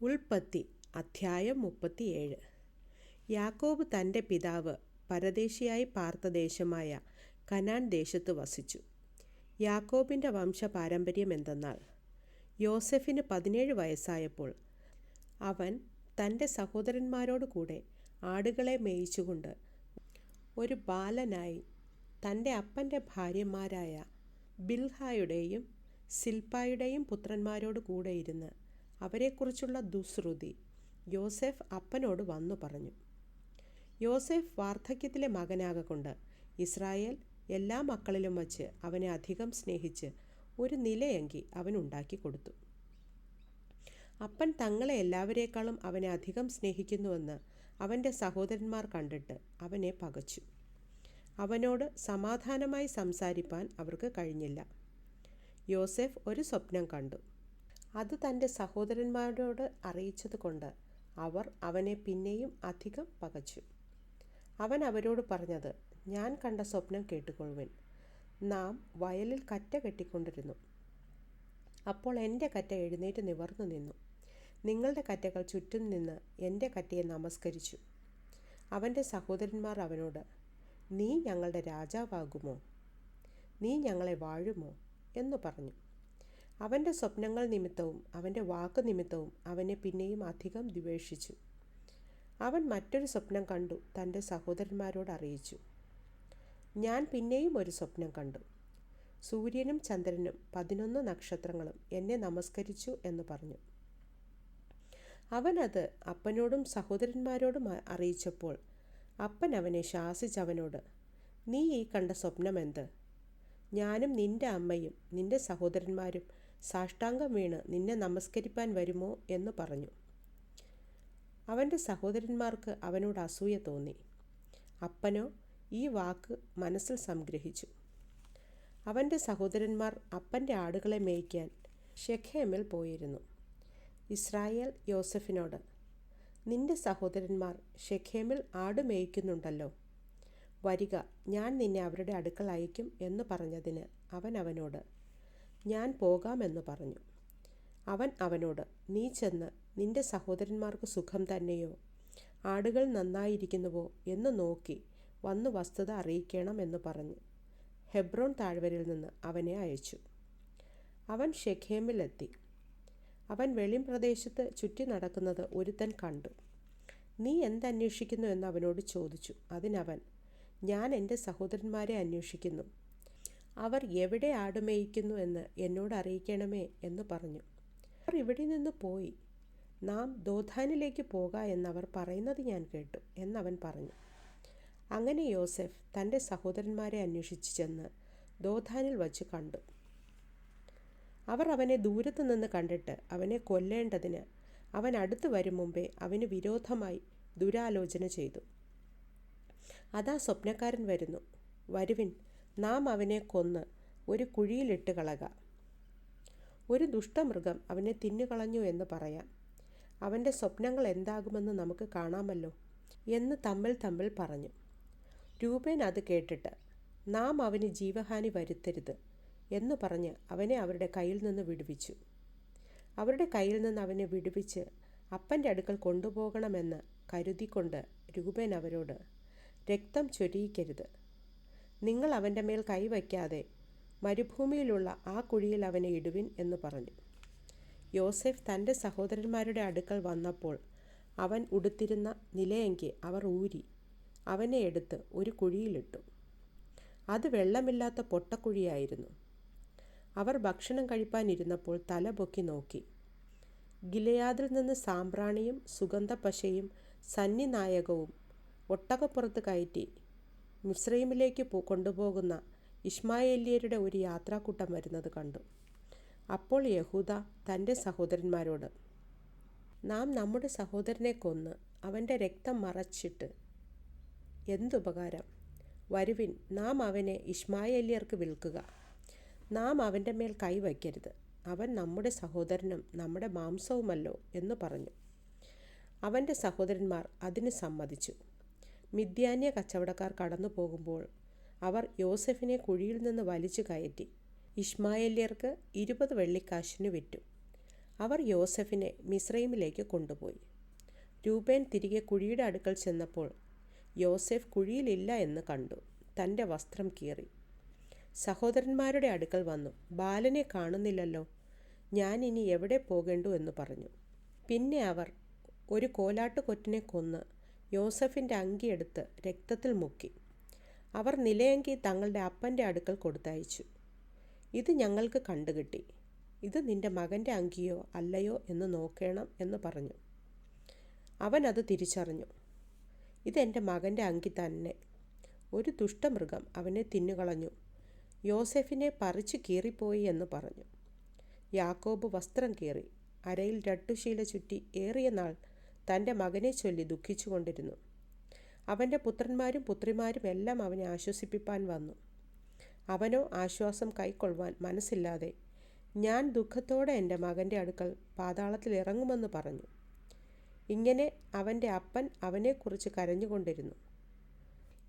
ഉൽപ്പത്തി അധ്യായം മുപ്പത്തിയേഴ്. യാക്കോബ് തന്റെ പിതാവ് പരദേശിയായി പാർത്ത ദേശമായ കനാൻ ദേശത്ത് വസിച്ചു. യാക്കോബിന്റെ വംശ പാരമ്പര്യം എന്തെന്നാൽ യോസെഫിന് പതിനേഴ് വയസ്സായപ്പോൾ അവൻ തന്റെ സഹോദരന്മാരോട് കൂടെ ആടുകളെ മേയിച്ചുകൊണ്ട് ഒരു ബാലനായി തന്റെ അപ്പന്റെ ഭാര്യമാരായ ബിൽഹായുടെയും സിൽപ്പായുടെയും പുത്രന്മാരോട് കൂടെ ഇരുന്ന് അവരെക്കുറിച്ചുള്ള ദുശ്രുതി യോസെഫ് അപ്പനോട് വന്നു പറഞ്ഞു. യോസെഫ് വാർദ്ധക്യത്തിലെ മകനാകൊണ്ട് ഇസ്രായേൽ എല്ലാ മക്കളിലും വച്ച് അവനെ അധികം സ്നേഹിച്ച് ഒരു നിലയങ്കി അവൻ ഉണ്ടാക്കി കൊടുത്തു. അപ്പൻ തങ്ങളെ എല്ലാവരേക്കാളും അവനെ അധികം സ്നേഹിക്കുന്നുവെന്ന് അവന്റെ സഹോദരന്മാർ കണ്ടിട്ട് അവനെ പകച്ചു. അവനോട് സമാധാനമായി സംസാരിപ്പാൻ അവർക്ക് കഴിഞ്ഞില്ല. യോസെഫ് ഒരു സ്വപ്നം കണ്ടു. അത് തന്റെ സഹോദരന്മാരോട് അറിയിച്ചതുകൊണ്ട് അവർ അവനെ പിന്നെയും അധികം പകച്ചു. അവൻ അവരോട് പറഞ്ഞത് ഞാൻ കണ്ട സ്വപ്നം കേട്ടുകൊള്ളുവൻ. നാം വയലിൽ കറ്റ കെട്ടിക്കൊണ്ടിരുന്നു. അപ്പോൾ എന്റെ കറ്റ എഴുന്നേറ്റ് നിവർന്നു നിന്നു. നിങ്ങളുടെ കറ്റകൾ ചുറ്റും നിന്ന് എന്റെ കറ്റയെ നമസ്കരിച്ചു. അവന്റെ സഹോദരന്മാർ അവനോട് നീ ഞങ്ങളുടെ രാജാവാകുമോ? നീ ഞങ്ങളെ വാഴുമോ? എന്ന് പറഞ്ഞു. അവന്റെ സ്വപ്നങ്ങൾ നിമിത്തവും അവന്റെ വാക്ക് നിമിത്തവും അവനെ പിന്നെയും അധികം ദ്വേഷിച്ചു. അവൻ മറ്റൊരു സ്വപ്നം കണ്ടു തന്റെ സഹോദരന്മാരോട് അറിയിച്ചു. ഞാൻ പിന്നെയും ഒരു സ്വപ്നം കണ്ടു. സൂര്യനും ചന്ദ്രനും പതിനൊന്ന് നക്ഷത്രങ്ങളും എന്നെ നമസ്കരിച്ചു എന്ന് പറഞ്ഞു. അവനത് അപ്പനോടും സഹോദരന്മാരോടും അറിയിച്ചപ്പോൾ അപ്പൻ അവനെ ശാസിച്ചവനോട് നീ ഈ കണ്ട സ്വപ്നം എന്ത്? ഞാനും നിന്റെ അമ്മയും നിന്റെ സഹോദരന്മാരും സാഷ്ടാംഗം വീണ് നിന്നെ നമസ്കരിപ്പാൻ വരുമോ എന്ന് പറഞ്ഞു. അവന്റെ സഹോദരന്മാർക്ക് അവനോട് അസൂയ തോന്നി. അപ്പനോ ഈ വാക്ക് മനസ്സിൽ സംഗ്രഹിച്ചു. അവന്റെ സഹോദരന്മാർ അപ്പന്റെ ആടുകളെ മേയ്ക്കാൻ ഷെഖേമിൽ പോയിരുന്നു. ഇസ്രായേൽ യോസഫിനോട് നിന്റെ സഹോദരന്മാർ ഷെഖേമിൽ ആട് മേയ്ക്കുന്നുണ്ടല്ലോ. വരിക ഞാൻ നിന്നെ അവരുടെ അടുക്കൽ അയക്കും എന്ന് പറഞ്ഞതിന് അവൻ അവനോട് ഞാൻ പോകാമെന്ന് പറഞ്ഞു. അവൻ അവനോട് നീ ചെന്ന് നിന്റെ സഹോദരന്മാർക്ക് സുഖം തന്നെയോ? ആടുകൾ നന്നായിരിക്കുന്നുവോ? എന്ന് നോക്കി വന്ന് വസ്തുത അറിയിക്കണം എന്ന് പറഞ്ഞ്. ഹെബ്രോൺ താഴ്വരയിൽ നിന്ന് അവനെ അയച്ചു. അവൻ ഷെഖേമിലെത്തി അവൻ വെളിം പ്രദേശത്ത് ചുറ്റി നടക്കുന്നത് ഒരുത്തൻ കണ്ടു. നീ എന്തന്വേഷിക്കുന്നു എന്ന് അവനോട് ചോദിച്ചു. അതിനവൻ ഞാൻ എന്റെ സഹോദരന്മാരെ അന്വേഷിക്കുന്നു. അവർ എവിടെ ആടുമേയിക്കുന്നു എന്ന് എന്നോട് അറിയിക്കണമേ എന്ന് പറഞ്ഞു. അവർ ഇവിടെ നിന്ന് പോയി. നാം ദോധാനിലേക്ക് പോക എന്നവർ പറയുന്നത് ഞാൻ കേട്ടു എന്നവൻ പറഞ്ഞു. അങ്ങനെ യോസെഫ് തന്റെ സഹോദരന്മാരെ അന്വേഷിച്ച് ചെന്ന് ദോധാനിൽ വച്ച് കണ്ടു. അവർ അവനെ ദൂരത്തു നിന്ന് കണ്ടിട്ട് അവനെ കൊല്ലേണ്ടതിന് അവൻ അടുത്തു വരും മുമ്പേ അവന് വിരോധമായി ദുരാലോചന ചെയ്തു. അതാ സ്വപ്നക്കാരൻ വരുന്നു. വരുവിൻ നാം അവനെ കൊന്ന് ഒരു കുഴിയിലിട്ട് കളക. ഒരു ദുഷ്ടമൃഗം അവനെ തിന്നുകളഞ്ഞു എന്ന് പറയാം. അവന്റെ സ്വപ്നങ്ങൾ എന്താകുമെന്ന് നമുക്ക് കാണാമല്ലോ എന്ന് തമ്മിൽ തമ്മിൽ പറഞ്ഞു. രൂപേൻ അത് കേട്ടിട്ട് നാം അവന് ജീവഹാനി വരുത്തരുത് എന്ന് പറഞ്ഞ് അവനെ അവരുടെ കയ്യിൽ നിന്ന് വിടുവിച്ചു. അവരുടെ കയ്യിൽ നിന്ന് അവനെ വിടുവിച്ച് അപ്പന്റെ അടുക്കൽ കൊണ്ടുപോകണമെന്ന് കരുതിക്കൊണ്ട് രൂപേൻ അവരോട് രക്തം ചൊരിയിക്കരുത്. നിങ്ങൾ അവന്റെ മേൽ കൈവയ്ക്കാതെ മരുഭൂമിയിലുള്ള ആ കുഴിയിൽ അവനെ ഇടുവിൻ എന്ന് പറഞ്ഞു. യോസെഫ് തന്റെ സഹോദരന്മാരുടെ അടുക്കൽ വന്നപ്പോൾ അവൻ ഉടുത്തിരുന്ന നിലയെങ്കിൽ അവർ ഊരി അവനെ എടുത്ത് ഒരു കുഴിയിലിട്ടു. അത് വെള്ളമില്ലാത്ത പൊട്ടക്കുഴിയായിരുന്നു. അവർ ഭക്ഷണം കഴിപ്പാനിരുന്നപ്പോൾ തല പൊക്കി നോക്കി. ഗിലയാദിൽ നിന്ന് സാമ്പ്രാണിയും സുഗന്ധപശയും സന്നിനായകവും ഒട്ടകപ്പുറത്ത് കയറ്റി മിശ്രൈമിലേക്ക് കൊണ്ടുപോകുന്ന ഇഷ്മായേല്യരുടെ ഒരു യാത്രാക്കൂട്ടം വരുന്നത് കണ്ടു. അപ്പോൾ യഹൂദ തന്റെ സഹോദരന്മാരോട് നാം നമ്മുടെ സഹോദരനെ കൊന്ന് അവന്റെ രക്തം മറച്ചിട്ട് എന്തുപകാരം? വരുവിൻ നാം അവനെ ഇഷ്മായേല്യർക്ക് വിൽക്കുക. നാം അവന്റെ മേൽ കൈവയ്ക്കരുത് അവൻ നമ്മുടെ സഹോദരനും നമ്മുടെ മാംസവുമല്ലോ എന്ന് പറഞ്ഞു. അവന്റെ സഹോദരന്മാർ അതിന് സമ്മതിച്ചു. മിഥ്യാന്യ കച്ചവടക്കാർ കടന്നു പോകുമ്പോൾ അവർ യോസഫിനെ കുഴിയിൽ നിന്ന് വലിച്ചു കയറ്റി ഇഷ്മായേല്യർക്ക് ഇരുപത് വെള്ളിക്കാശിന് വിറ്റു. അവർ യോസഫിനെ മിസ്രൈമിലേക്ക് കൊണ്ടുപോയി. രൂപേൻ തിരികെ കുഴിയുടെ അടുക്കൽ ചെന്നപ്പോൾ യോസെഫ് കുഴിയിലില്ല എന്ന് കണ്ടു. തന്റെ വസ്ത്രം കീറി. സഹോദരന്മാരുടെ അടുക്കൽ വന്നു. ബാലനെ കാണുന്നില്ലല്ലോ. ഞാൻ ഇനി എവിടെ പോകേണ്ടു എന്ന് പറഞ്ഞു. പിന്നെ അവർ ഒരു കോലാട്ടുകൊറ്റിനെ കൊന്ന് യോസഫിന്റെ അങ്കിയെടുത്ത് രക്തത്തിൽ മുക്കി. അവർ നിലയങ്കി തങ്ങളുടെ അപ്പന്റെ അടുക്കൽ കൊടുത്തയച്ചു. ഇത് ഞങ്ങൾക്ക് കണ്ടുകിട്ടി. ഇത് നിന്റെ മകന്റെ അങ്കിയോ അല്ലയോ എന്ന് നോക്കണം എന്ന് പറഞ്ഞു. അവൻ അത് തിരിച്ചറിഞ്ഞു. ഇതെന്റെ മകന്റെ അങ്കി തന്നെ. ഒരു ദുഷ്ടമൃഗം അവനെ തിന്നുകളഞ്ഞു. യോസെഫിനെ പറിച്ചു കീറിപ്പോയി എന്ന് പറഞ്ഞു. യാക്കോബ് വസ്ത്രം കീറി. അരയിൽ രട്ടുശീല ചുറ്റി ഏറിയ നാൾ തന്റെ മകനെ ചൊല്ലി ദുഃഖിച്ചുകൊണ്ടിരുന്നു. അവന്റെ പുത്രന്മാരും പുത്രിമാരും എല്ലാം അവനെ ആശ്വസിപ്പിപ്പാൻ വന്നു. അവനോ ആശ്വാസം കൈക്കൊള്ളുവാൻ മനസ്സില്ലാതെ ഞാൻ ദുഃഖത്തോടെ എന്റെ മകന്റെ അടുക്കൽ പാതാളത്തിൽ ഇറങ്ങുമെന്ന് പറഞ്ഞു. ഇങ്ങനെ അവന്റെ അപ്പൻ അവനെക്കുറിച്ച് കരഞ്ഞുകൊണ്ടിരുന്നു.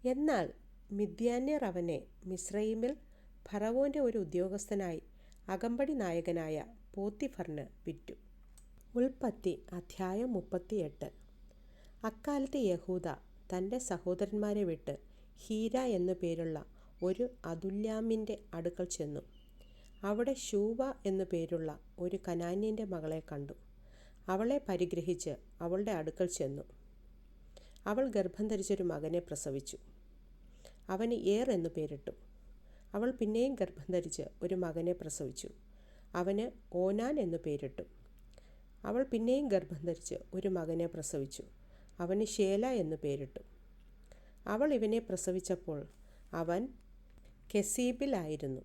എന്നാൽ മിഥ്യാന്യർ അവനെ മിസ്രൈമിൽ ഫറവോന്റെ ഒരു ഉദ്യോഗസ്ഥനായി അകമ്പടി നായകനായ പോത്തിഫറിന് വിറ്റു. ഉൽപ്പത്തി അധ്യായം മുപ്പത്തിയെട്ട്. അക്കാലത്ത് യഹൂദ തന്റെ സഹോദരന്മാരെ വിട്ട് ഹീര എന്നു പേരുള്ള ഒരു അതുല്യാമിന്റെ അടുക്കൽ ചെന്നു. അവിടെ ശൂവ എന്നു പേരുള്ള ഒരു കനാന്യന്റെ മകളെ കണ്ടു. അവളെ പരിഗ്രഹിച്ച് അവളുടെ അടുക്കൽ ചെന്നു. അവൾ ഗർഭം ധരിച്ചൊരു മകനെ പ്രസവിച്ചു. അവന് ഏർ എന്നു പേരിട്ടു. അവൾ പിന്നെയും ഗർഭം ധരിച്ച് ഒരു മകനെ പ്രസവിച്ചു. അവന് ഓനാൻ എന്നു പേരിട്ടു. അവൾ പിന്നെയും ഗർഭം ധരിച്ച് ഒരു മകനെ പ്രസവിച്ചു. അവന് ഷേല എന്ന് പേരിട്ടു. അവൾ ഇവനെ പ്രസവിച്ചപ്പോൾ അവൻ കെസീബിലായിരുന്നു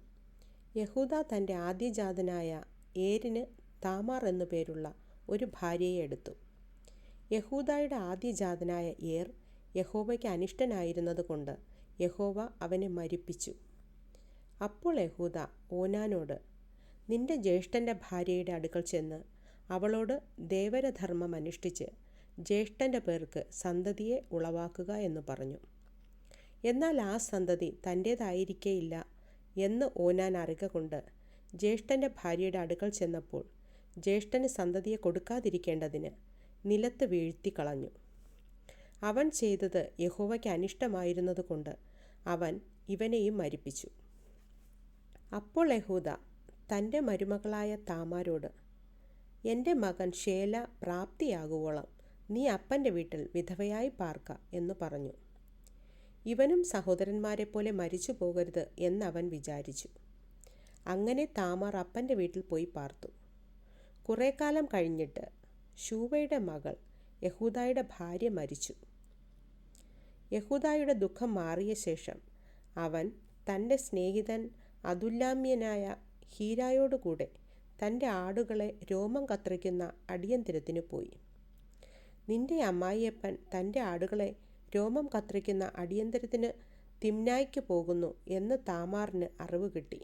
യഹൂദ തന്റെ ആദ്യജാതനായ ഏരിന് താമാർ എന്നു പേരുള്ള ഒരു ഭാര്യയെ എടുത്തു. യഹൂദായുടെ ആദ്യജാതനായ ഏർ യഹോവയ്ക്ക് അനിഷ്ടനായിരുന്നതുകൊണ്ട് യഹോവ അവനെ മരിപ്പിച്ചു. അപ്പോൾ യഹൂദ ഓനാനോട് നിന്റെ ജ്യേഷ്ഠന്റെ ഭാര്യയുടെ അടുക്കൽ ചെന്ന് അവളോട് ദേവരധർമ്മം അനുഷ്ഠിച്ച് ജ്യേഷ്ഠന്റെ പേർക്ക് സന്തതിയെ ഉളവാക്കുക എന്ന് പറഞ്ഞു. എന്നാൽ ആ സന്തതി തന്റേതായിരിക്കേയില്ല എന്ന് ഓനാൻ അറിക കൊണ്ട് ജ്യേഷ്ഠന്റെ ഭാര്യയുടെ അടുക്കൽ ചെന്നപ്പോൾ ജ്യേഷ്ഠന് സന്തതിയെ കൊടുക്കാതിരിക്കേണ്ടതിന് നിലത്ത് വീഴ്ത്തി കളഞ്ഞു. അവൻ ചെയ്തത് യഹോവയ്ക്ക് അനിഷ്ടമായിരുന്നതുകൊണ്ട് അവൻ ഇവനെയും മരിപ്പിച്ചു. അപ്പോൾ യഹൂദ തന്റെ മരുമകളായ താമാരോട് എന്റെ മകൻ ഷേല പ്രാപ്തിയാകുവോളം നീ അപ്പന്റെ വീട്ടിൽ വിധവയായി പാർക്ക എന്ന് പറഞ്ഞു. ഇവനും സഹോദരന്മാരെ പോലെ മരിച്ചു പോകരുത് എന്നവൻ വിചാരിച്ചു. അങ്ങനെ താമാർ അപ്പന്റെ വീട്ടിൽ പോയി പാർത്തു. കുറേ കാലം കഴിഞ്ഞിട്ട് ശൂവയുടെ മകൾ യഹൂദായുടെ ഭാര്യ മരിച്ചു. യഹൂദായുടെ ദുഃഖം മാറിയ ശേഷം അവൻ തന്റെ സ്നേഹിതൻ അതുല്ലാമ്യനായ ഹീരായോടുകൂടെ തന്റെ ആടുകളെ രോമം കത്രിക്കുന്ന അടിയന്തിരത്തിന് പോയി. നിന്റെ അമ്മായിയപ്പൻ തന്റെ ആടുകളെ രോമം കത്രിക്കുന്ന അടിയന്തരത്തിന് തിമ്നായ്ക്ക് പോകുന്നു എന്ന് താമാറിന് അറിവ് കിട്ടി.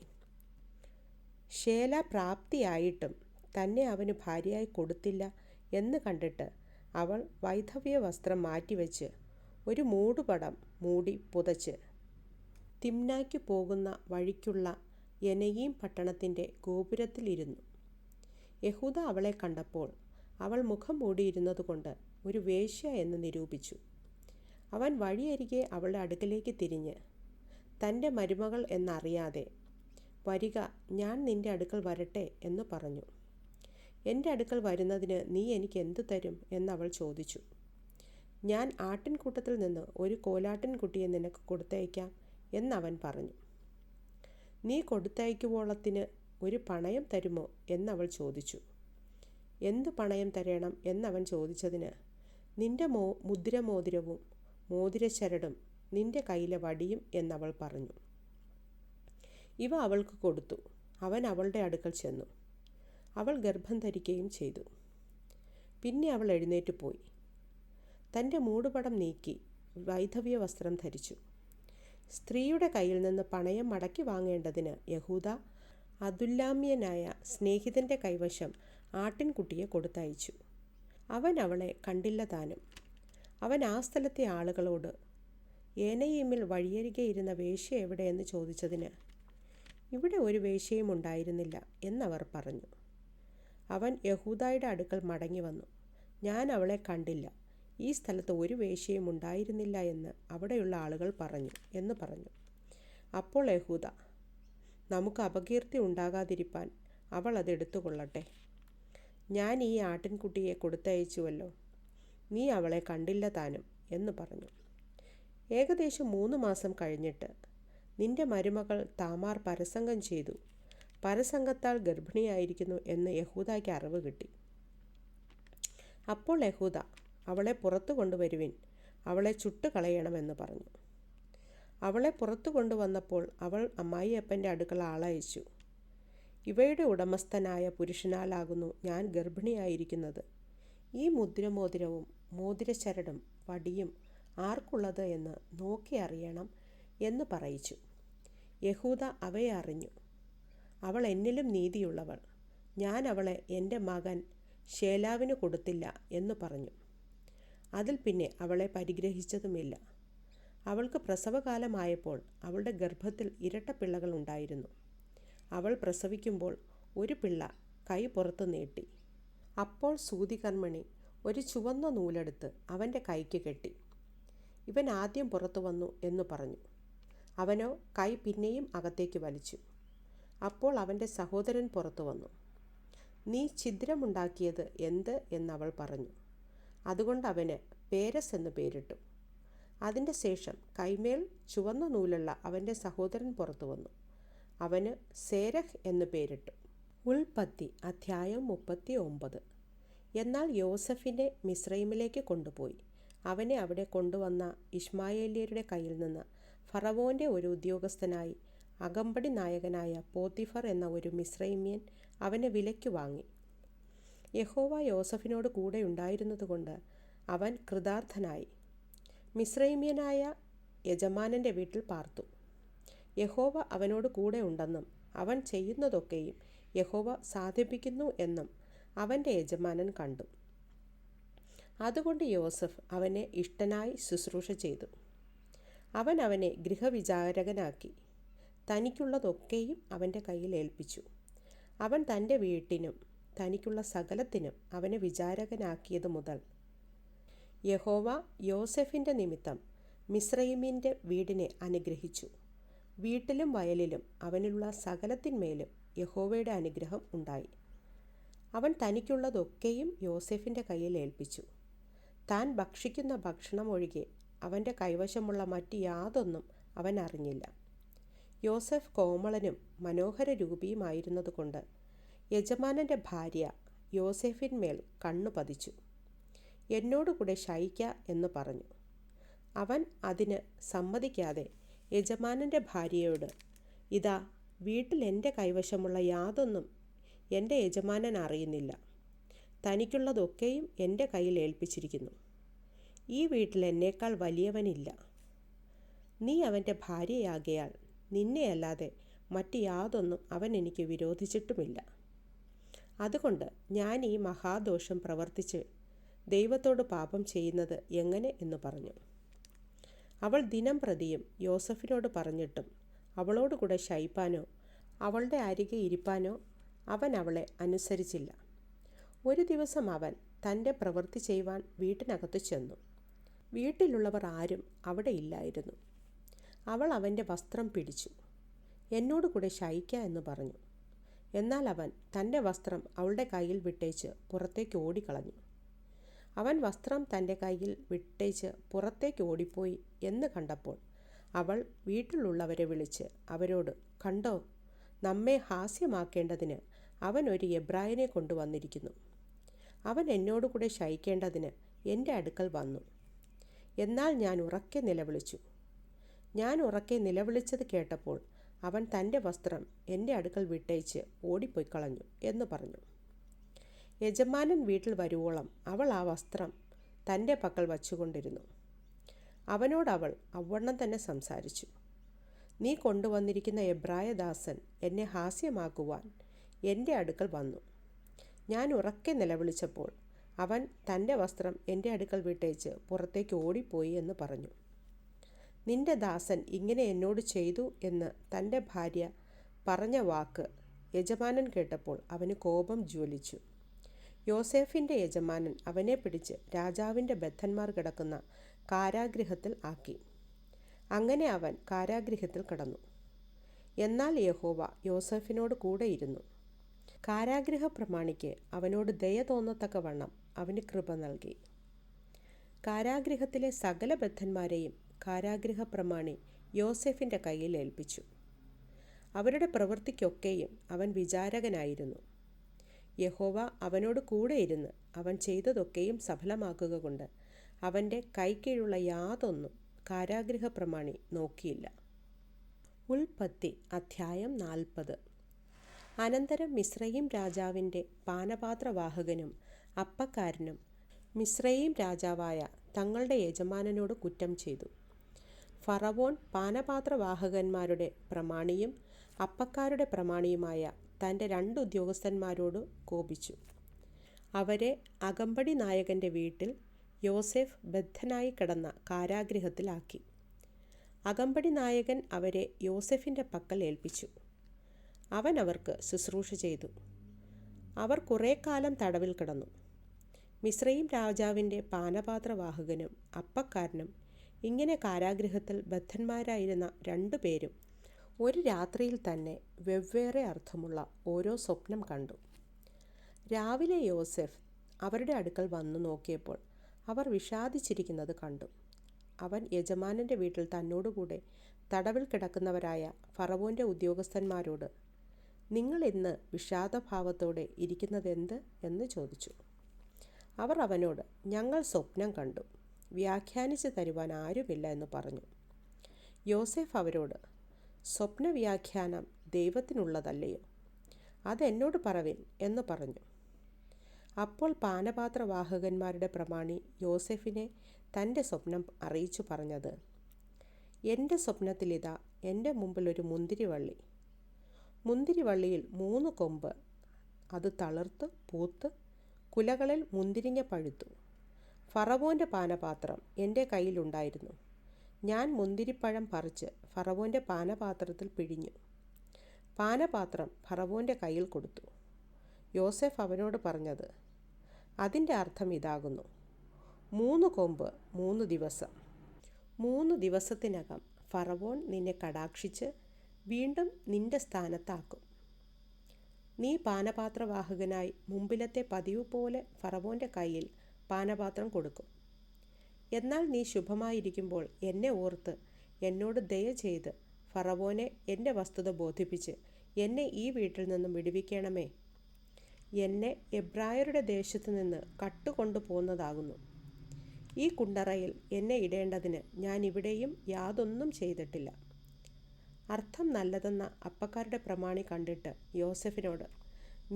ശേല പ്രാപ്തിയായിട്ടും തന്നെ അവന് ഭാര്യയായി കൊടുത്തില്ല എന്ന് കണ്ടിട്ട് അവൾ വൈധവ്യ വസ്ത്രം മാറ്റിവെച്ച് ഒരു മൂടുപടം മൂടി പുതച്ച് തിമ്നായ്ക്ക് പോകുന്ന വഴിക്കുള്ള യനയീം പട്ടണത്തിന്റെ ഗോപുരത്തിലിരുന്നു. യഹൂദ അവളെ കണ്ടപ്പോൾ അവൾ മുഖം മൂടിയിരുന്നത് കൊണ്ട് ഒരു വേശ്യ എന്ന് നിരൂപിച്ചു. അവൻ വഴിയരികെ അവളുടെ അടുക്കലേക്ക് തിരിഞ്ഞ് തന്റെ മരുമകൾ എന്നറിയാതെ വരിക ഞാൻ നിന്റെ അടുക്കൽ വരട്ടെ എന്ന് പറഞ്ഞു. എന്റെ അടുക്കൽ വരുന്നതിന് നീ എനിക്ക് എന്തു തരും? എന്നവൾ ചോദിച്ചു. ഞാൻ ആട്ടിൻകൂട്ടത്തിൽ നിന്ന് ഒരു കോലാട്ടിൻകുട്ടിയെ നിനക്ക് കൊടുത്തയക്കാം എന്നവൻ പറഞ്ഞു. നീ കൊടുത്തയക്കുവോളത്തിന് ഒരു പണയം തരുമോ? എന്നവൾ ചോദിച്ചു. എന്ത് പണയം തരണം എന്നവൻ ചോദിച്ചതിന് നിന്റെ മോ മുദ്രമോതിരവും മോതിരച്ചരടും നിന്റെ കയ്യിലെ വടിയും എന്നവൾ പറഞ്ഞു. ഇവ അവൾക്ക് കൊടുത്തു. അവൻ അവളുടെ അടുക്കൽ ചെന്നു. അവൾ ഗർഭം ധരിക്കുകയും ചെയ്തു. പിന്നെ അവൾ എഴുന്നേറ്റ് പോയി. തന്റെ മൂടുപടം നീക്കി വൈധവ്യ വസ്ത്രം ധരിച്ചു. സ്ത്രീയുടെ കയ്യിൽ നിന്ന് പണയം മടക്കി വാങ്ങേണ്ടതിന് യഹൂദ അതുല്ലാമ്യനായ സ്നേഹിതന്റെ കൈവശം ആട്ടിൻകുട്ടിയെ കൊടുത്തയച്ചു. അവൻ അവളെ കണ്ടില്ല താനും. അവൻ ആ സ്ഥലത്തെ ആളുകളോട് ഏനയീമിൽ വഴിയരികെ ഇരുന്ന വേശ്യ എവിടെയെന്ന് ചോദിച്ചതിന് ഇവിടെ ഒരു വേശ്യയും ഉണ്ടായിരുന്നില്ല എന്നവർ പറഞ്ഞു. അവൻ യഹൂദായുടെ അടുക്കൽ മടങ്ങി വന്നു. ഞാൻ അവളെ കണ്ടില്ല. ഈ സ്ഥലത്ത് ഒരു വേശ്യയും ഉണ്ടായിരുന്നില്ല എന്ന് അവിടെയുള്ള ആളുകൾ പറഞ്ഞു എന്ന് പറഞ്ഞു. അപ്പോൾ യഹൂദ നമുക്ക് അപകീർത്തി ഉണ്ടാകാതിരിപ്പാൻ അവൾ അത് എടുത്തുകൊള്ളട്ടെ. ഞാൻ ഈ ആട്ടിൻകുട്ടിയെ കൊടുത്തയച്ചുവല്ലോ. നീ അവളെ കണ്ടില്ല താനും എന്ന് പറഞ്ഞു. ഏകദേശം മൂന്ന് മാസം കഴിഞ്ഞിട്ട് നിന്റെ മരുമകൾ താമാർ പരസംഗം ചെയ്തു. പരസംഗത്താൽ ഗർഭിണിയായിരിക്കുന്നു എന്ന് യഹൂദയ്ക്ക് അറിവ് കിട്ടി. അപ്പോൾ യഹൂദ അവളെ പുറത്തു കൊണ്ടുവരുവിൻ. അവളെ ചുട്ടുകളയണമെന്ന് പറഞ്ഞു. അവളെ പുറത്തു കൊണ്ടുവന്നപ്പോൾ അവൾ അമ്മായിയപ്പന്റെ അടുക്കള ആളയച്ചു. ഇവയുടെ ഉടമസ്ഥനായ പുരുഷനാലാകുന്നു ഞാൻ ഗർഭിണിയായിരിക്കുന്നത്. ഈ മുദ്രമോതിരവും മോതിരച്ചരടും വടിയും ആർക്കുള്ളത് എന്ന് നോക്കി അറിയണം എന്ന് പറയിച്ചു. യഹൂദ അവയെ അറിഞ്ഞു. അവൾ എന്നിലും നീതിയുള്ളവൾ. ഞാൻ അവളെ എന്റെ മകൻ ഷേലാവിന് കൊടുത്തില്ല എന്ന് പറഞ്ഞു. അതിൽ പിന്നെ അവളെ പരിഗ്രഹിച്ചതുമില്ല. അവൾക്ക് പ്രസവകാലമായപ്പോൾ അവളുടെ ഗർഭത്തിൽ ഇരട്ട പിള്ളകൾ ഉണ്ടായിരുന്നു. അവൾ പ്രസവിക്കുമ്പോൾ ഒരു പിള്ള കൈ പുറത്തു നീട്ടി. അപ്പോൾ സൂതികർമ്മണി ഒരു ചുവന്ന നൂലെടുത്ത് അവന്റെ കൈക്ക് കെട്ടി. ഇവൻ ആദ്യം പുറത്തു വന്നു എന്ന് പറഞ്ഞു. അവനോ കൈ പിന്നെയും അകത്തേക്ക് വലിച്ചു. അപ്പോൾ അവന്റെ സഹോദരൻ പുറത്തു വന്നു. നീ ഛിദ്രമുണ്ടാക്കിയത് എന്ത്? എന്നവൾ പറഞ്ഞു. അതുകൊണ്ട് അവന് പേരസ് എന്ന് പേരിട്ടു. അതിന്റെ ശേഷം കൈമേൽ ചുവന്ന നൂലുള്ള അവന്റെ സഹോദരൻ പുറത്തു വന്നു. അവന് സേരഹ് എന്ന് പേരിട്ടു. ഉൾപ്പത്തി അധ്യായം മുപ്പത്തി ഒമ്പത് എന്നാൽ യോസഫിനെ മിസ്രൈമിലേക്ക് കൊണ്ടുപോയി. അവനെ അവിടെ കൊണ്ടുവന്ന ഇഷ്മായേലിയരുടെ കയ്യിൽ നിന്ന് ഫറവോന്റെ ഒരു ഉദ്യോഗസ്ഥനായി അകമ്പടി നായകനായ പോത്തിഫർ എന്ന ഒരു മിസ്രൈമ്യൻ അവനെ വിലയ്ക്ക് വാങ്ങി. യഹോവ യോസഫിനോട് കൂടെ ഉണ്ടായിരുന്നതുകൊണ്ട് അവൻ കൃതാർത്ഥനായി. മിശ്രൈമ്യനായ യജമാനന്റെ വീട്ടിൽ പാർത്തു. യഹോവ അവനോട് കൂടെ ഉണ്ടെന്നും അവൻ ചെയ്യുന്നതൊക്കെയും യഹോവ സാധിപ്പിക്കുന്നു എന്നും അവന്റെ യജമാനൻ കണ്ടു. അതുകൊണ്ട് യോസഫ് അവനെ ഇഷ്ടനായി ശുശ്രൂഷ ചെയ്തു. അവൻ അവനെ ഗൃഹവിചാരകനാക്കി. തനിക്കുള്ളതൊക്കെയും അവന്റെ കയ്യിൽ ഏൽപ്പിച്ചു. അവൻ തന്റെ വീട്ടിനും തനിക്കുള്ള സകലത്തിനും അവനെ വിചാരകനാക്കിയതു മുതൽ. യഹോവ യോസെഫിന്റെ നിമിത്തം മിസ്രൈമിന്റെ വീടിനെ അനുഗ്രഹിച്ചു. വീട്ടിലും വയലിലും അവനുള്ള സകലത്തിന്മേലും യഹോവയുടെ അനുഗ്രഹം ഉണ്ടായി. അവൻ തനിക്കുള്ളതൊക്കെയും യോസെഫിന്റെ കയ്യിൽ ഏൽപ്പിച്ചു. താൻ ഭക്ഷിക്കുന്ന ഭക്ഷണം ഒഴികെ അവന്റെ കൈവശമുള്ള മറ്റ് യാതൊന്നും അവൻ അറിഞ്ഞില്ല. യോസെഫ് കോമളനും മനോഹര രൂപിയുമായിരുന്നതുകൊണ്ട് യജമാനന്റെ ഭാര്യ യോസെഫിന്മേൽ കണ്ണു പതിച്ചു. എന്നോടുകൂടെ ശയിക്ക എന്ന് പറഞ്ഞു. അവൻ അതിന് സമ്മതിക്കാതെ യജമാനന്റെ ഭാര്യയോട് ഇതാ വീട്ടിൽ എന്റെ കൈവശമുള്ള യാതൊന്നും എന്റെ യജമാനൻ അറിയുന്നില്ല. തനിക്കുള്ളതൊക്കെയും എന്റെ കയ്യിൽ ഏൽപ്പിച്ചിരിക്കുന്നു. ഈ വീട്ടിൽ എന്നേക്കാൾ വലിയവനില്ല. നീ അവന്റെ ഭാര്യയാകയാൽ നിന്നെയല്ലാതെ മറ്റ് യാതൊന്നും അവൻ എനിക്ക് വിരോധിച്ചിട്ടുമില്ല. അതുകൊണ്ട് ഞാൻ ഈ മഹാദോഷം പ്രവർത്തിച്ച് ദൈവത്തോട് പാപം ചെയ്യുന്നത് എങ്ങനെ എന്ന് പറഞ്ഞു. അവൾ ദിനം പ്രതിയും യോസഫിനോട് പറഞ്ഞിട്ടും അവളോടുകൂടെ ശയിപ്പാനോ അവളുടെ അരികെ ഇരിപ്പാനോ അവൻ അവളെ അനുസരിച്ചില്ല. ഒരു ദിവസം അവൻ തന്റെ പ്രവൃത്തി ചെയ്യുവാൻ വീട്ടിനകത്ത് ചെന്നു. വീട്ടിലുള്ളവർ ആരും അവിടെ ഇല്ലായിരുന്നു. അവൾ അവന്റെ വസ്ത്രം പിടിച്ചു. എന്നോട് കൂടെ ശയിക്ക എന്ന് പറഞ്ഞു. എന്നാൽ അവൻ തന്റെ വസ്ത്രം അവളുടെ കയ്യിൽ വിട്ടേച്ച് പുറത്തേക്ക് ഓടിക്കളഞ്ഞു. അവൻ വസ്ത്രം തന്റെ കയ്യിൽ വിട്ടേച്ച് പുറത്തേക്ക് ഓടിപ്പോയി എന്ന് കണ്ടപ്പോൾ അവൾ വീട്ടിലുള്ളവരെ വിളിച്ച് അവരോട് കണ്ടോ നമ്മെ ഹാസ്യമാക്കേണ്ടതിന് അവൻ ഒരു എബ്രായനെ കൊണ്ടുവന്നിരിക്കുന്നു. അവൻ എന്നോടുകൂടെ ശയിക്കേണ്ടതിന് എന്റെ അടുക്കൽ വന്നു. എന്നാൽ ഞാൻ ഉറക്കെ നിലവിളിച്ചു. ഞാൻ ഉറക്കെ നിലവിളിച്ചത് കേട്ടപ്പോൾ അവൻ തന്റെ വസ്ത്രം എന്റെ അടുക്കൽ വിട്ടയച്ച് ഓടിപ്പോയി കളഞ്ഞു എന്ന് പറഞ്ഞു. യജമാനൻ വീട്ടിൽ വരുവോളം അവൾ ആ വസ്ത്രം തന്റെ പക്കൽ വച്ചുകൊണ്ടിരുന്നു. അവനോട് അവൾ അവണ്ണം തന്നെ സംസാരിച്ചു. നീ കൊണ്ടുവന്നിരിക്കുന്ന എബ്രായദാസൻ എന്നെ ഹാസ്യമാക്കുവാൻ എന്റെ അടുക്കൽ വന്നു. ഞാൻ ഉറക്കെ നിലവിളിച്ചപ്പോൾ അവൻ തന്റെ വസ്ത്രം എന്റെ അടുക്കൽ വിട്ടേച്ച് പുറത്തേക്ക് ഓടിപ്പോയി എന്ന് പറഞ്ഞു. നിന്റെ ദാസൻ ഇങ്ങനെ എന്നോട് ചെയ്തു എന്ന് തന്റെ ഭാര്യ പറഞ്ഞ വാക്ക് യജമാനൻ കേട്ടപ്പോൾ അവന് കോപം ജ്വലിച്ചു. യോസേഫിന്റെ യജമാനൻ അവനെ പിടിച്ച് രാജാവിന്റെ ബദ്ധന്മാർ കിടക്കുന്ന കാരാഗൃഹത്തിൽ ആക്കി. അങ്ങനെ അവൻ കാരാഗൃഹത്തിൽ കടന്നു. എന്നാൽ യഹോവ യോസഫിനോട് കൂടെയിരുന്നു കാരാഗൃഹ പ്രമാണിക്ക് അവനോട് ദയ തോന്നത്തക്കവണ്ണം അവന് കൃപ നൽകി. കാരാഗ്രഹത്തിലെ സകല ബദ്ധന്മാരെയും കാരാഗൃഹ പ്രമാണി യോസെഫിന്റെ കയ്യിൽ ഏൽപ്പിച്ചു. അവരുടെ പ്രവൃത്തിക്കൊക്കെയും അവൻ വിചാരകനായിരുന്നു. യഹോവ അവനോട് കൂടെ ഇരുന്ന് അവൻ ചെയ്തതൊക്കെയും സഫലമാക്കുക കൊണ്ട് അവന്റെ കൈക്കീഴുള്ള യാതൊന്നും കാരാഗ്രഹ പ്രമാണി നോക്കിയില്ല. ഉൽപ്പത്തി അധ്യായം നാൽപ്പത്. അനന്തരം മിശ്രയും രാജാവിന്റെ പാനപാത്രവാഹകനും അപ്പക്കാരനും മിശ്രയും രാജാവായ തങ്ങളുടെ യജമാനനോട് കുറ്റം ചെയ്തു. ഫറവോൻ പാനപാത്രവാഹകന്മാരുടെ പ്രമാണിയും അപ്പക്കാരുടെ പ്രമാണിയുമായ തന്റെ രണ്ട് ഉദ്യോഗസ്ഥന്മാരോട് കോപിച്ചു. അവരെ അകമ്പടി നായകന്റെ വീട്ടിൽ യോസെഫ് ബദ്ധനായി കിടന്ന കാരാഗൃഹത്തിലാക്കി. അകമ്പടി നായകൻ അവരെ യോസെഫിന്റെ പക്കൽ ഏൽപ്പിച്ചു. അവൻ അവർക്ക് ശുശ്രൂഷ ചെയ്തു. അവർ കുറേ കാലം തടവിൽ കിടന്നു. മിശ്രയും രാജാവിന്റെ പാനപാത്രവാഹകനും അപ്പക്കാരനും ഇങ്ങനെ കാരാഗ്രഹത്തിൽ ബദ്ധന്മാരായിരുന്ന രണ്ടു പേരും ഒരു രാത്രിയിൽ തന്നെ വെവ്വേറെ അർത്ഥമുള്ള ഓരോ സ്വപ്നം കണ്ടു. രാവിലെ യോസെഫ് അവരുടെ അടുക്കൽ വന്നു നോക്കിയപ്പോൾ അവർ വിഷാദിച്ചിരിക്കുന്നത് കണ്ടു. അവൻ യജമാനന്റെ വീട്ടിൽ തന്നോടുകൂടെ തടവിൽ കിടക്കുന്നവരായ ഫറവോന്റെ ഉദ്യോഗസ്ഥന്മാരോട് നിങ്ങൾ ഇന്ന് വിഷാദഭാവത്തോടെ ഇരിക്കുന്നതെന്ത്? എന്ന് ചോദിച്ചു. അവർ അവനോട് ഞങ്ങൾ സ്വപ്നം കണ്ടു. വ്യാഖ്യാനിച്ച് തരുവാൻ ആരുമില്ല എന്ന് പറഞ്ഞു. യോസെഫ് അവരോട് സ്വപ്ന വ്യാഖ്യാനം ദൈവത്തിനുള്ളതല്ലയോ അതെന്നോട് പറവിൻ എന്ന് പറഞ്ഞു. അപ്പോൾ പാനപാത്രവാഹകന്മാരുടെ പ്രമാണി യോസെഫിനെ തന്റെ സ്വപ്നം അറിയിച്ചു പറഞ്ഞത് എന്റെ സ്വപ്നത്തിലിതാ എന്റെ മുമ്പിൽ ഒരു മുന്തിരിവള്ളി. മുന്തിരിവള്ളിയിൽ മൂന്ന് കൊമ്പ് അത് തളിർത്ത് പൂത്ത് കുലകളിൽ മുന്തിരിങ്ങ പഴുത്തു. ഫറവോന്റെ പാനപാത്രം എന്റെ കയ്യിലുണ്ടായിരുന്നു. ഞാൻ മുന്തിരിപ്പഴം പറിച്ച് ഫറവോന്റെ പാനപാത്രത്തിൽ പിഴിഞ്ഞു. പാനപാത്രം ഫറവോന്റെ കയ്യിൽ കൊടുത്തു. യോസെഫ് അവനോട് പറഞ്ഞത് അതിന്റെ അർത്ഥം ഇതാകുന്നു. മൂന്ന് കൊമ്പ് മൂന്ന് ദിവസം. മൂന്ന് ദിവസത്തിനകം ഫറവോൻ നിന്നെ കടാക്ഷിച്ച് വീണ്ടും നിന്റെ സ്ഥാനത്താക്കും. നീ പാനപാത്രവാഹകനായി മുമ്പിലത്തെ പതിവ് പോലെ ഫറവോന്റെ കയ്യിൽ പാനപാത്രം കൊടുക്കും. എന്നാൽ നീ ശുഭമായിരിക്കുമ്പോൾ എന്നെ ഓർത്ത് എന്നോട് ദയ ചെയ്ത് ഫറവോനെ എന്റെ വസ്തുത ബോധിപ്പിച്ച് എന്നെ ഈ വീട്ടിൽ നിന്നും വിടുവിക്കണമേ. എന്നെ എബ്രായരുടെ ദേശത്തു നിന്ന് കട്ടുകൊണ്ടു പോന്നതാകുന്നു ഈ കുണ്ടറയിൽ എന്നെ ഇടേണ്ടതിന് ഞാൻ ഇവിടെയും യാതൊന്നും ചെയ്തിട്ടില്ല. അർത്ഥം നല്ലതെന്ന അപ്പക്കാരുടെ പ്രമാണി കണ്ടിട്ട് യോസഫിനോട്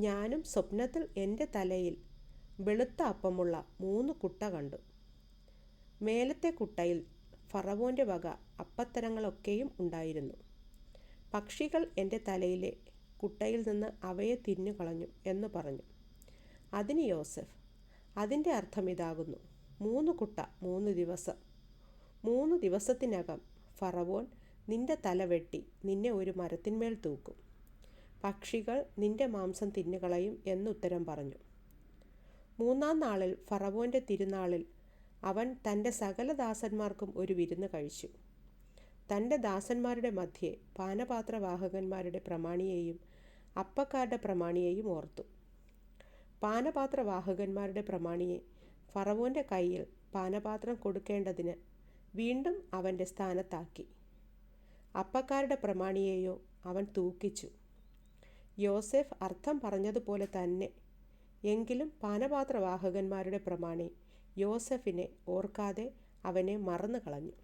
ഞാനും സ്വപ്നത്തിൽ എന്റെ തലയിൽ വെളുത്ത അപ്പമുള്ള മൂന്ന് കുട്ട കണ്ടു. മേലത്തെ കുട്ടയിൽ ഫറവോന്റെ വക അപ്പത്തരങ്ങളൊക്കെയും ഉണ്ടായിരുന്നു. പക്ഷികൾ എന്റെ തലയിലെ കുട്ടയിൽ നിന്ന് അവയെ തിന്നു കളഞ്ഞു എന്ന് പറഞ്ഞു. അതിന് യോസഫ് അതിന്റെ അർത്ഥം ഇതാകുന്നു. മൂന്ന് കുട്ട മൂന്ന് ദിവസം. മൂന്ന് ദിവസത്തിനകം ഫറവോൻ നിന്റെ തല വെട്ടി നിന്നെ ഒരു മരത്തിന്മേൽ തൂക്കും. പക്ഷികൾ നിന്റെ മാംസം തിന്നുകളയും എന്നുത്തരം പറഞ്ഞു. മൂന്നാം നാളിൽ ഫറവോന്റെ തിരുനാളിൽ അവൻ തന്റെ സകല ദാസന്മാർക്കും ഒരു വിരുന്ന് കഴിച്ചു. തന്റെ ദാസന്മാരുടെ മധ്യേ പാനപാത്രവാഹകന്മാരുടെ പ്രമാണിയെയും അപ്പക്കാരുടെ പ്രമാണിയെയും ഓർത്തു. പാനപാത്രവാഹകന്മാരുടെ പ്രമാണിയെ ഫറവോന്റെ കയ്യിൽ പാനപാത്രം കൊടുക്കേണ്ടതിന് വീണ്ടും അവന്റെ സ്ഥാനത്താക്കി. അപ്പക്കാരുടെ പ്രമാണിയെയോ അവൻ തൂക്കിച്ചു. യോസെഫ് അർത്ഥം പറഞ്ഞതുപോലെ തന്നെ എങ്കിലും പാനപാത്രവാഹകന്മാരുടെ പ്രമാണി യോസഫിനെ ഓർക്കാതെ അവനെ മറന്നു കളഞ്ഞു